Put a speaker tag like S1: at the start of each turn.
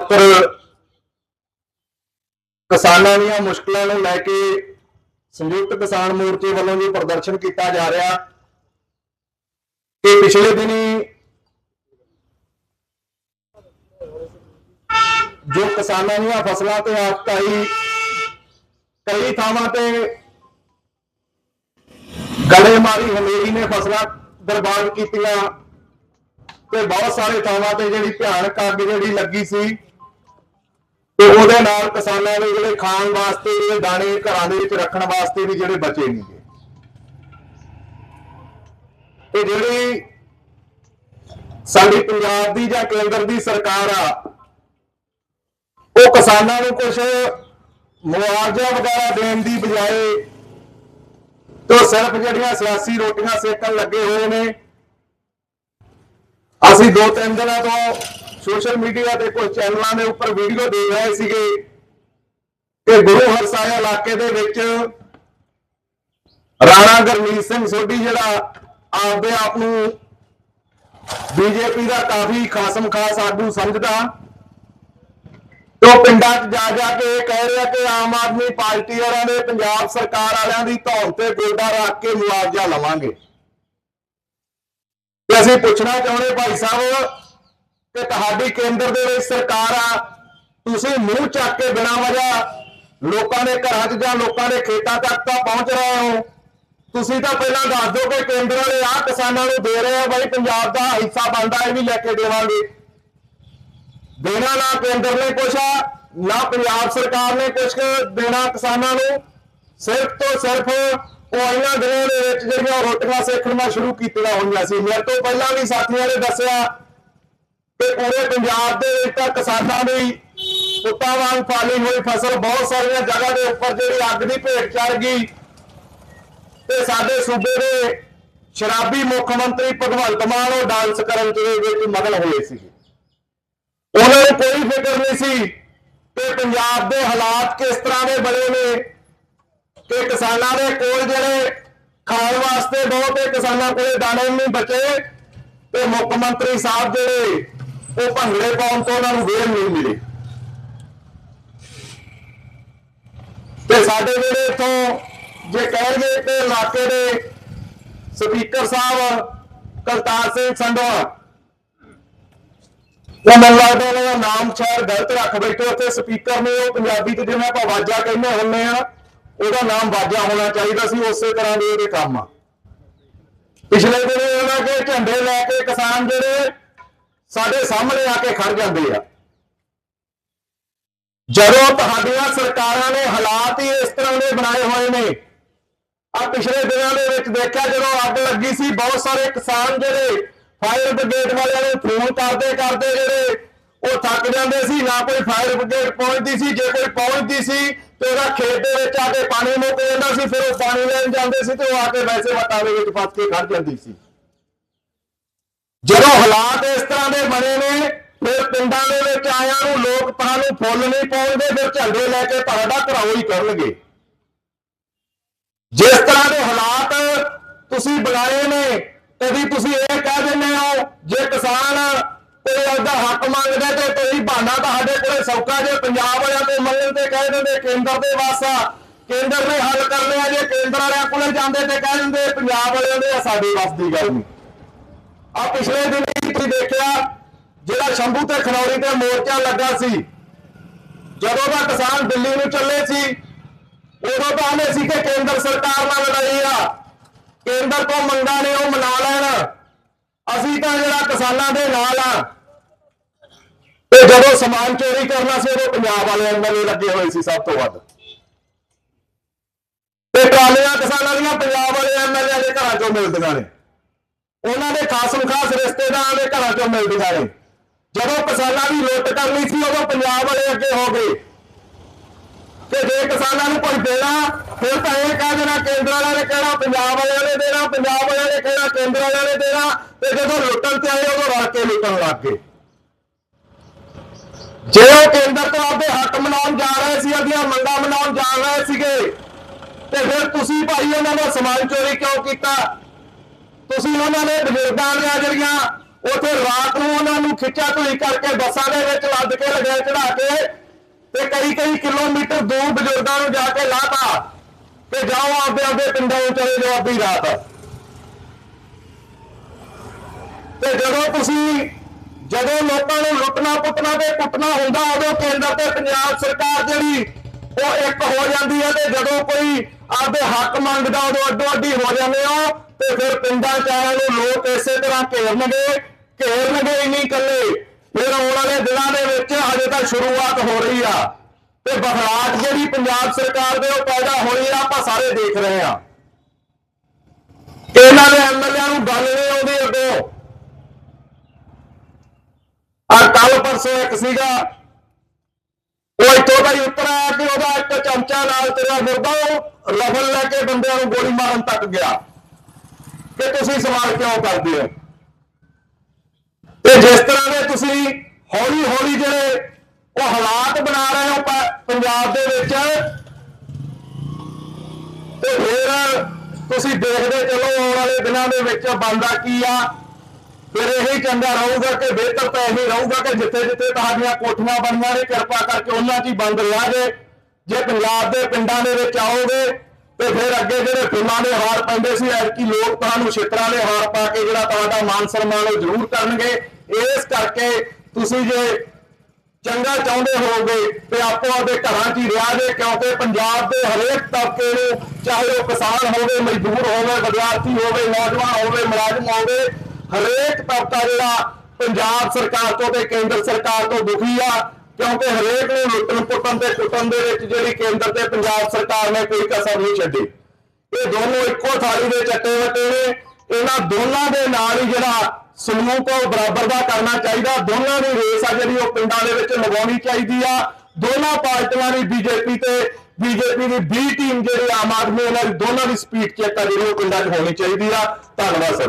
S1: ਪਰ ਕਿਸਾਨਾਂ ਦੀਆਂ ਮੁਸ਼ਕਲਾਂ ਨੂੰ ਲੈ ਕੇ ਸੰਯੁਕਤ ਕਿਸਾਨ ਮੋਰਚੇ ਵੱਲੋਂ ਜੋ ਪ੍ਰਦਰਸ਼ਨ ਕੀਤਾ ਜਾ ਰਿਹਾ ਕਿ ਪਿਛਲੇ ਦਿਨੀ ਜੋ ਕਿਸਾਨਾਂ ਦੀਆਂ ਫਸਲਾਂ ਤੇ ਆਫਤ ਆਈ ਕਈ ਥਾਵਾਂ ਤੇ ਗਲੇ ਮਾਰੀ ਹਨੇਰੀ ਨੇ ਫਸਲਾਂ ਬਰਬਾਦ ਕੀਤੀਆਂ ਤੇ ਬਹੁਤ ਸਾਰੇ ਥਾਵਾਂ ਤੇ ਜਿਹੜੀ ਭਿਆਨਕ ਅੱਗ ਜਿਹੜੀ ਲੱਗੀ ਸੀ ਤੇ ਉਹਦੇ ਨਾਲ ਕਿਸਾਨਾਂ ਦੇ ਜਿਹੜੇ ਖਾਣ ਵਾਸਤੇ, ਜਿਹੜੇ ਦਾਣੇ ਘਰਾਂ ਦੇ ਵਿੱਚ ਰੱਖਣ ਵਾਸਤੇ ਵੀ ਜਿਹੜੇ ਬਚੇ ਨਹੀਂਗੇ ਤੇ ਜਿਹੜੀ ਸਾਡੀ ਪੰਜਾਬ ਦੀ ਜਾਂ ਕੇਂਦਰ ਦੀ ਸਰਕਾਰ ਆ, ਉਹ ਕਿਸਾਨਾਂ ਨੂੰ ਕੁਝ ਮੁਆਵਜ਼ਾ ਵਗੈਰਾ ਦੇਣ ਦੀ ਬਜਾਏ ਤੋਂ ਸਿਰਫ ਜਿਹੜੀਆਂ ਸਿਆਸੀ ਰੋਟੀਆਂ ਸੇਕਣ ਲੱਗੇ ਹੋਏ ਨੇ। ਅਸੀਂ ਦੋ ਤਿੰਨ ਦਿਨਾਂ ਤੋਂ ਸੋਸ਼ਲ ਮੀਡੀਆ ਤੇ ਕੁਝ ਚੈਨਲਾਂ ਦੇ ਉੱਪਰ ਵੀਡੀਓ ਦੇਖ ਰਹੇ ਸੀਗੇ ਕਿ ਗੁਰੂ ਹਰਸਾਏ ਇਲਾਕੇ ਦੇ ਵਿੱਚ ਰਾਣਾ ਗਰਮੀਤ ਸਿੰਘ ਸੋਢੀ ਜਿਹੜਾ ਆਪਦੇ ਆਪ ਨੂੰ ਬੀਜੇਪੀ ਦਾ ਕਾਫੀ ਖਾਸਮ ਖਾਸ ਆਗੂ ਸਮਝਦਾ। ਉਹ ਪਿੰਡਾਂ 'ਚ ਜਾ ਜਾ ਕੇ ਇਹ ਕਹਿ ਰਿਹਾ ਕਿ ਆਮ ਆਦਮੀ ਪਾਰਟੀ ਵਾਲਿਆਂ ਦੇ ਪੰਜਾਬ ਸਰਕਾਰ ਵਾਲਿਆਂ ਦੀ ਧੌਣ ਤੇ ਗੋਡਾ ਰੱਖ ਕੇ ਮੁਆਵਜ਼ਾ ਲਵਾਂਗੇ। ਤੇ ਅਸੀਂ ਪੁੱਛਣਾ ਚਾਹੁੰਦੇ ਭਾਈ ਸਾਹਿਬ ਕਿ ਤੁਹਾਡੀ ਕੇਂਦਰ ਦੇ ਵਿੱਚ ਸਰਕਾਰ ਆ, ਤੁਸੀਂ ਮੂੰਹ ਚੱਕ ਕੇ ਬਿਨਾਂ ਵਜ੍ਹਾ ਲੋਕਾਂ ਦੇ ਘਰਾਂ 'ਚ ਜਾਂ ਲੋਕਾਂ ਦੇ ਖੇਤਾਂ ਤੱਕ ਤਾਂ ਪਹੁੰਚ ਰਹੇ ਹੋ। ਤੁਸੀਂ ਤਾਂ ਪਹਿਲਾਂ ਦੱਸ ਦਿਓ ਕਿ ਕੇਂਦਰ ਵਾਲੇ ਆ ਕਿਸਾਨਾਂ ਨੂੰ ਦੇ ਰਹੇ ਆ, ਬਾਈ ਪੰਜਾਬ ਦਾ ਹਿੱਸਾ ਬਣਦਾ, ਇਹ ਵੀ ਲੈ ਕੇ ਦੇਵਾਂਗੇ। ਦੇਣਾ ਨਾ ਕੇਂਦਰ ਨੇ ਕੁਛ ਆ ਨਾ ਪੰਜਾਬ ਸਰਕਾਰ ਨੇ ਕੁਛ ਦੇਣਾ ਕਿਸਾਨਾਂ ਨੂੰ। ਸਿਰਫ ਤੋਂ ਸਿਰਫ ਉਹ ਇਹਨਾਂ ਦਿਨਾਂ ਦੇ ਵਿੱਚ ਜਿਹੜੀਆਂ ਰੋਟੀਆਂ ਸੇਖਣੀਆਂ ਸ਼ੁਰੂ ਕੀਤੀਆਂ ਹੋਈਆਂ ਸੀ। ਮੇਰੇ ਤੋਂ ਪਹਿਲਾਂ ਵੀ ਸਾਥੀਆਂ ਨੇ ਦੱਸਿਆ ਤੇ ਪੂਰੇ ਪੰਜਾਬ ਦੇ ਵਿੱਚ ਤਾਂ ਕਿਸਾਨਾਂ ਦੀ ਪੁੱਤਾਂ ਵਾਂਗ ਫਾਲੀ ਹੋਈ ਫਸਲ ਬਹੁਤ ਸਾਰੀਆਂ ਜਗ੍ਹਾ ਦੇ ਉੱਪਰ ਜਿਹੜੀ ਅੱਗ ਦੀ ਭੇਟ ਚੜ ਗਈ। ਤੇ ਸਾਡੇ ਸੂਬੇ ਦੇ ਸ਼ਰਾਬੀ ਮੁੱਖ ਮੰਤਰੀ ਭਗਵੰਤ ਮਾਨ ਉਹ ਡਾਂਸ ਕਰਨ ਦੇ ਵਿੱਚ ਮਗਨ ਹੋਏ ਸੀ। ਉਹਨਾਂ ਨੂੰ ਕੋਈ ਫਿਕਰ ਨਹੀਂ ਸੀ ਕਿ ਪੰਜਾਬ ਦੇ ਹਾਲਾਤ ਕਿਸ ਤਰ੍ਹਾਂ ਦੇ ਬਣੇ ਨੇ ਕਿ ਕਿਸਾਨਾਂ ਦੇ ਕੋਲ ਜਿਹੜੇ ਖਾਣ ਵਾਸਤੇ ਬਹੁਤੇ ਕਿਸਾਨਾਂ ਕੋਲੇ ਦਾਣੇ ਨਹੀਂ ਬਚੇ ਤੇ ਮੁੱਖ ਮੰਤਰੀ ਸਾਹਿਬ ਜਿਹੜੇ ਉਹ ਭੰਗੜੇ ਪਾਉਣ ਤੋਂ ਉਹਨਾਂ ਨੂੰ ਵੇਲ ਨਹੀਂ ਮਿਲੀ। ਤੇ ਸਾਡੇ ਜਿਹੜੇ ਇਥੋਂ ਜੇ ਕਹਿਣਗੇ ਕਿ ਇਲਾਕੇ ਦੇ ਸਪੀਕਰ ਸਾਹਿਬ ਕਰਤਾਰ ਸਿੰਘ ਸੰਧਵਾ, ਉਹ ਮੈਨੂੰ ਲੱਗਦਾ ਉਹਨਾਂ ਦਾ ਨਾਮ ਸ਼ਾਇਦ ਗਲਤ ਰੱਖ ਬੈਠੇ ਉੱਥੇ ਸਪੀਕਰ ਨੇ, ਉਹ ਪੰਜਾਬੀ ਚ ਜਿਵੇਂ ਆਪਾਂ ਵਾਜਾ ਕਹਿੰਦੇ ਹੁੰਦੇ ਆ ਉਹਦਾ ਨਾਮ ਵਾਜਾ ਹੋਣਾ ਚਾਹੀਦਾ ਸੀ, ਉਸੇ ਤਰ੍ਹਾਂ ਦੇ ਉਹਦੇ ਕੰਮ ਆ। ਪਿਛਲੇ ਦਿਨ ਉਹਨਾਂ ਕੇ ਝੰਡੇ ਲੈ ਕੇ ਕਿਸਾਨ ਜਿਹੜੇ ਸਾਡੇ ਸਾਹਮਣੇ ਆ ਕੇ ਖੜ ਜਾਂਦੇ ਆ। ਜਦੋਂ ਤੁਹਾਡੀਆਂ ਸਰਕਾਰਾਂ ਨੇ ਹਾਲਾਤ ਹੀ ਇਸ ਤਰ੍ਹਾਂ ਦੇ ਬਣਾਏ ਹੋਏ ਨੇ ਆ ਪਿਛਲੇ ਦਿਨਾਂ ਦੇ ਵਿੱਚ ਦੇਖਿਆ ਜਦੋਂ ਅੱਗ ਲੱਗੀ ਸੀ, ਬਹੁਤ ਸਾਰੇ ਕਿਸਾਨ ਜਿਹੜੇ ਫਾਇਰ ਬ੍ਰਿਗੇਡ ਵਾਲਿਆਂ ਨੂੰ ਫੋਨ ਕਰਦੇ ਕਰਦੇ ਜਿਹੜੇ ਉਹ ਥੱਕ ਜਾਂਦੇ ਸੀ, ਨਾ ਕੋਈ ਫਾਇਰ ਬ੍ਰਿਗੇਡ ਪਹੁੰਚਦੀ ਸੀ, ਜੇ ਕੋਈ ਪਹੁੰਚਦੀ ਸੀ ਤੇ ਉਹਦਾ ਖੇਤ ਦੇ ਵਿੱਚ ਆ ਕੇ ਪਾਣੀ ਮੁੱਕ ਜਾਂਦਾ ਸੀ, ਫਿਰ ਉਹ ਪਾਣੀ ਲੈਣ ਜਾਂਦੇ ਸੀ ਤੇ ਉਹ ਆ ਕੇ ਵੈਸੇ ਵਟਾਂ ਦੇ ਵਿੱਚ ਫਸ ਕੇ ਖੜ ਜਾਂਦੀ ਸੀ। ਜਦੋਂ ਹਾਲਾਤ ਇਸ ਤਰ੍ਹਾਂ ਦੇ ਬਣੇ ਨੇ, ਫਿਰ ਪਿੰਡਾਂ ਦੇ ਵਿੱਚ ਆਇਆਂ ਨੂੰ ਲੋਕ ਤੁਹਾਨੂੰ ਫੁੱਲ ਨਹੀਂ ਪਾਉਣਗੇ, ਫਿਰ ਝੰਡੇ ਲੈ ਕੇ ਤੁਹਾਡਾ ਘਰਾਓ ਹੀ ਕਰਨਗੇ। ਜਿਸ ਤਰ੍ਹਾਂ ਦੇ ਹਾਲਾਤ ਤੁਸੀਂ ਬਣਾਏ ਨੇ, ਕਦੀ ਤੁਸੀਂ ਇਹ ਕਹਿ ਦਿੰਦੇ ਹੋ, ਜੇ ਕਿਸਾਨ ਕੋਈ ਆਪਦਾ ਹੱਕ ਮੰਗਦਾ ਤੇ ਕੋਈ ਬਹਾਨਾ ਤੁਹਾਡੇ ਕੋਲੇ ਸੌਕਾ ਜੇ ਪੰਜਾਬ ਵਾਲਿਆਂ ਤੋਂ ਮੰਗਣ ਤੇ ਕਹਿ ਦਿੰਦੇ, ਕੇਂਦਰ ਦੇ ਵਾਸਾ ਕੇਂਦਰ ਨੇ ਹੱਲ ਕਰ ਲਿਆ ਜੇ ਕੇਂਦਰ ਵਾਲਿਆਂ ਕੋਲੇ ਜਾਂਦੇ ਤੇ ਕਹਿ ਦਿੰਦੇ, ਪੰਜਾਬ ਵਾਲਿਆਂ ਦੇ ਆ, ਸਾਡੇ ਵੱਸ ਦੀ ਗੱਲ ਨਹੀਂ। ਆ ਪਿਛਲੇ ਦਿਨ ਹੀ ਤੁਸੀਂ ਦੇਖਿਆ, ਜਿਹੜਾ ਸ਼ੰਭੂ ਤੇ ਖਨੌਰੀ ਤੇ ਮੋਰਚਾ ਲੱਗਾ ਸੀ, ਜਦੋਂ ਦਾ ਕਿਸਾਨ ਦਿੱਲੀ ਨੂੰ ਚੱਲੇ ਸੀ, ਉਦੋਂ ਤਾਂ ਆਨੇ ਸੀ ਕਿ ਕੇਂਦਰ ਸਰਕਾਰ ਨਾਲ ਲੜਾਈ ਆ, ਕੇਂਦਰ ਤੋਂ ਮੰਗਾਂ ਨੇ ਉਹ ਮਨਾ ਲੈਣ। ਅਸੀਂ ਤਾਂ ਜਿਹੜਾ ਕਿਸਾਨਾਂ ਦੇ ਨਾਲ ਆ, ਤੇ ਜਦੋਂ ਸਮਾਨ ਚੋਰੀ ਕਰਨਾ ਸੀ, ਉਦੋਂ ਪੰਜਾਬ ਵਾਲਿਆਂ ਵੱਲੋਂ ਲੱਗੇ ਹੋਏ ਸੀ ਸਭ ਤੋਂ ਵੱਧ। ਤੇ ਟਰਾਲੀਆਂ ਕਿਸਾਨਾਂ ਦੀਆਂ ਪੰਜਾਬ ਵਾਲੇ ਐਮਐਲਏ ਦੇ ਘਰਾਂ ਚੋਂ ਮਿਲਦੀਆਂ ਨੇ। ਉਹਨਾਂ ਦੇ ਖਾਸਮ ਖਾਸ ਰਿਸ਼ਤੇਦਾਰਾਂ ਦੇ ਘਰਾਂ ਚੋਂ ਮਿਲਦੀਆਂ ਨੇ ਜਦੋਂ ਕਿਸਾਨਾਂ ਦੀ ਲੁੱਟ ਕਰਨੀ ਸੀ, ਉਦੋਂ ਪੰਜਾਬ ਵਾਲੇ ਅੱਗੇ ਹੋ ਗਏ। ਕਿ ਜੇ ਕਿਸਾਨਾਂ ਨੂੰ ਕੋਈ ਦੇਣਾ, ਫਿਰ ਤਾਂ ਇਹ ਕਹਿ ਦੇਣਾ, ਕੇਂਦਰ ਵਾਲਿਆਂ ਨੇ ਕਹਿਣਾ, ਪੰਜਾਬ ਵਾਲਿਆਂ ਨੇ ਦੇਣਾ, ਪੰਜਾਬ ਵਾਲਿਆਂ ਨੇ ਕਹਿਣਾ, ਕੇਂਦਰ ਵਾਲਿਆਂ ਨੇ ਦੇਣਾ, ਤੇ ਜਦੋਂ ਲੁੱਟਣ ਤੇ ਆਏ, ਉਦੋਂ ਰਲ ਕੇ ਲੁੱਟਣ ਲੱਗ ਗਏ। ਜੇ ਉਹ ਕੇਂਦਰ ਤੋਂ ਆਪਦੇ ਹੱਕ ਮਨਾਉਣ ਜਾ ਰਹੇ ਸੀ ਉਹਦੀਆਂ ਮੰਗਾਂ ਮਨਾਉਣ ਜਾ ਰਹੇ ਸੀਗੇ, ਤੇ ਫਿਰ ਤੁਸੀਂ ਭਾਈ ਉਹਨਾਂ ਦਾ ਸਮਾਨ ਚੋਰੀ ਕਿਉਂ ਕੀਤਾ? ਤੁਸੀਂ ਉਹਨਾਂ ਨੇ ਬਜ਼ੁਰਗਾਂ ਦੀਆਂ ਜਿਹੜੀਆਂ ਉੱਥੇ ਰਾਤ ਨੂੰ ਉਹਨਾਂ ਨੂੰ ਖਿੱਚਾ ਧੁਈ ਕਰਕੇ ਬੱਸਾਂ ਦੇ ਵਿੱਚ ਲੱਦ ਕੇ ਲਗਾਏ ਚੜਾ ਕੇ ਤੇ ਕਈ ਕਈ ਕਿਲੋਮੀਟਰ ਦੂਰ ਬਜ਼ੁਰਗਾਂ ਨੂੰ ਜਾ ਕੇ ਲਾਤਾ ਤੇ ਜਾਓ ਆਪਦੇ ਆਪਦੇ ਪਿੰਡਾਂ ਨੂੰ ਚਲੇ ਜਾਓ ਅੱਧੀ ਰਾਤ। ਤੇ ਜਦੋਂ ਤੁਸੀਂ ਜਦੋਂ ਲੋਕਾਂ ਨੂੰ ਲੁੱਟਣਾ ਪੁੱਟਣਾ ਤੇ ਕੁੱਟਣਾ ਹੁੰਦਾ, ਉਦੋਂ ਕੇਂਦਰ ਤੇ ਪੰਜਾਬ ਸਰਕਾਰ ਜਿਹੜੀ ਉਹ ਇੱਕ ਹੋ ਜਾਂਦੀ ਹੈ ਤੇ ਜਦੋਂ ਕੋਈ ਆਪਦੇ ਹੱਕ ਮੰਗਦਾ, ਉਦੋਂ ਅੱਡੋ ਅੱਡੀ ਹੋ ਜਾਂਦੇ ਹੋ ਤੇ ਫਿਰ ਪਿੰਡਾਂ ਚਾਰਾਂ ਆਇਆਂ ਨੂੰ ਲੋਕ ਇਸੇ ਤਰ੍ਹਾਂ ਘੇਰਨਗੇ ਘੇਰਨਗੇ ਹੀ ਨਹੀਂ ਇਕੱਲੇ। ਫਿਰ ਆਉਣ ਵਾਲੇ ਦਿਨਾਂ ਦੇ ਵਿੱਚ ਅਜੇ ਤਾਂ ਸ਼ੁਰੂਆਤ ਹੋ ਰਹੀ ਆ। ਤੇ ਬਖਲਾਟ ਜਿਹੜੀ ਪੰਜਾਬ ਸਰਕਾਰ ਦੇ ਉਹ ਪੈਦਾ ਹੋਈ ਆ, ਆਪਾਂ ਸਾਰੇ ਦੇਖ ਰਹੇ ਆ। ਇਹਨਾਂ ਦੇ ਐਮਐਲਏ ਨੂੰ ਗੱਲ ਨਹੀਂ ਆਉਂਦੀ ਅੱਗੋਂ। ਆ ਕੱਲ ਪਰਸੋਂ ਇੱਕ ਸੀਗਾ। ਉਹ ਇੱਥੋਂ ਦਾ ਹੀ ਉਤਰਿਆ ਕਿ ਉਹਦਾ ਇੱਕ ਚਮਚਾ ਨਾਲ ਤੇਰਾ ਮੁਰਦਾ ਉਹ ਰਫਲ ਲੈ ਕੇ ਬੰਦਿਆਂ ਨੂੰ ਗੋਲੀ ਮਾਰਨ ਤੱਕ ਗਿਆ। ਕਿ ਤੁਸੀਂ ਸਵਾਲ ਕਿਉਂ ਕਰਦੇ ਹੋ? ਤੇ ਜਿਸ ਤਰ੍ਹਾਂ ਦੇ ਤੁਸੀਂ ਹੌਲੀ ਹੌਲੀ ਜਿਹੜੇ ਉਹ ਹਾਲਾਤ ਬਣਾ ਰਹੇ ਹੋ ਪੰਜਾਬ ਦੇ ਵਿੱਚ, ਤੇ ਫਿਰ ਤੁਸੀਂ ਦੇਖਦੇ ਚਲੋ ਆਉਣ ਵਾਲੇ ਦਿਨਾਂ ਦੇ ਵਿੱਚ ਬੰਦਾ ਕੀ ਆ? ਫਿਰ ਇਹੀ ਚੰਗਾ ਰਹੂਗਾ ਕਿ ਬਿਹਤਰ ਤਾਂ ਇਹੀ ਰਹੂਗਾ ਕਿ ਜਿੱਥੇ ਜਿੱਥੇ ਤੁਹਾਡੀਆਂ ਕੋਠੀਆਂ ਬਣੀਆਂ ਨੇ, ਕਿਰਪਾ ਕਰਕੇ ਉਹਨਾਂ 'ਚ ਹੀ ਬੰਦ ਰਿਹਾ ਜੇ। ਜੇ ਪੰਜਾਬ ਦੇ ਪਿੰਡਾਂ ਦੇ ਵਿੱਚ ਆਓਗੇ ਤੇ ਫਿਰ ਅੱਗੇ ਜਿਹੜੇ ਫਿਲਮਾਂ ਦੇ ਹਾਰ ਪੈਂਦੇ ਸੀ, ਐਤਕੀ ਲੋਕ ਤੁਹਾਨੂੰ ਛਿੱਤਰਾਂ ਦੇ ਹਾਰ ਪਾ ਕੇ ਜਿਹੜਾ ਤੁਹਾਡਾ ਮਾਨ ਸਨਮਾਨ ਉਹ ਜ਼ਰੂਰ ਕਰਨਗੇ। ਇਸ ਕਰਕੇ ਤੁਸੀਂ ਜੇ ਚੰਗਾ ਚਾਹੁੰਦੇ ਹੋਗੇ ਤੇ ਆਪੋ ਆਪਦੇ ਘਰਾਂ 'ਚ ਹੀ ਰਿਹਾ ਜੇ, ਕਿਉਂਕਿ ਪੰਜਾਬ ਦੇ ਹਰੇਕ ਤਬਕੇ ਨੂੰ ਚਾਹੇ ਉਹ ਕਿਸਾਨ ਹੋਵੇ, ਮਜ਼ਦੂਰ ਹੋਵੇ, ਵਿਦਿਆਰਥੀ ਹੋਵੇ, ਨੌਜਵਾਨ ਹੋਵੇ, ਮੁਲਾਜ਼ਮ ਹੋਵੇ, ਹਰੇਕ ਤਬਕਾ ਜਿਹੜਾ ਪੰਜਾਬ ਸਰਕਾਰ ਤੋਂ ਤੇ ਕੇਂਦਰ ਸਰਕਾਰ ਤੋਂ ਦੁਖੀ ਆ ਕਿਉਂਕਿ ਹਰੇਕ ਨੂੰ ਲੁੱਟਣ ਪੁੱਟਣ ਤੇ ਕੁੱਟਣ ਦੇ ਵਿੱਚ ਜਿਹੜੀ ਕੇਂਦਰ ਤੇ ਪੰਜਾਬ ਸਰਕਾਰ ਨੇ ਕੋਈ ਕਸਰ ਨਹੀਂ ਛੱਡੀ। ਇਹ ਦੋਨੋਂ ਇੱਕੋ ਥਾਲੀ ਦੇ ਚੱਟੇ ਵੱਟੇ ਨੇ। ਇਹਨਾਂ ਦੋਨਾਂ ਦੇ ਨਾਲ ਹੀ ਜਿਹੜਾ ਸਮੂਹ ਉਹ ਬਰਾਬਰ ਦਾ ਕਰਨਾ ਚਾਹੀਦਾ। ਦੋਨਾਂ ਦੀ ਰੇਸ ਆ ਜਿਹੜੀ ਉਹ ਪਿੰਡਾਂ ਦੇ ਵਿੱਚ ਲਗਾਉਣੀ ਚਾਹੀਦੀ ਆ। ਦੋਨਾਂ ਪਾਰਟੀਆਂ ਦੀ ਬੀਜੇਪੀ ਤੇ ਬੀਜੇਪੀ ਦੀ ਬੀ ਟੀਮ ਜਿਹੜੀ ਆਮ ਆਦਮੀ ਉਹਨਾਂ ਦੀ ਦੋਨਾਂ ਦੀ ਸਪੀਡ ਚੈੱਕ ਆ ਜਿਹੜੀ ਉਹ ਪਿੰਡਾਂ 'ਚ ਹੋਣੀ ਚਾਹੀਦੀ ਆ। ਧੰਨਵਾਦ ਸਰ।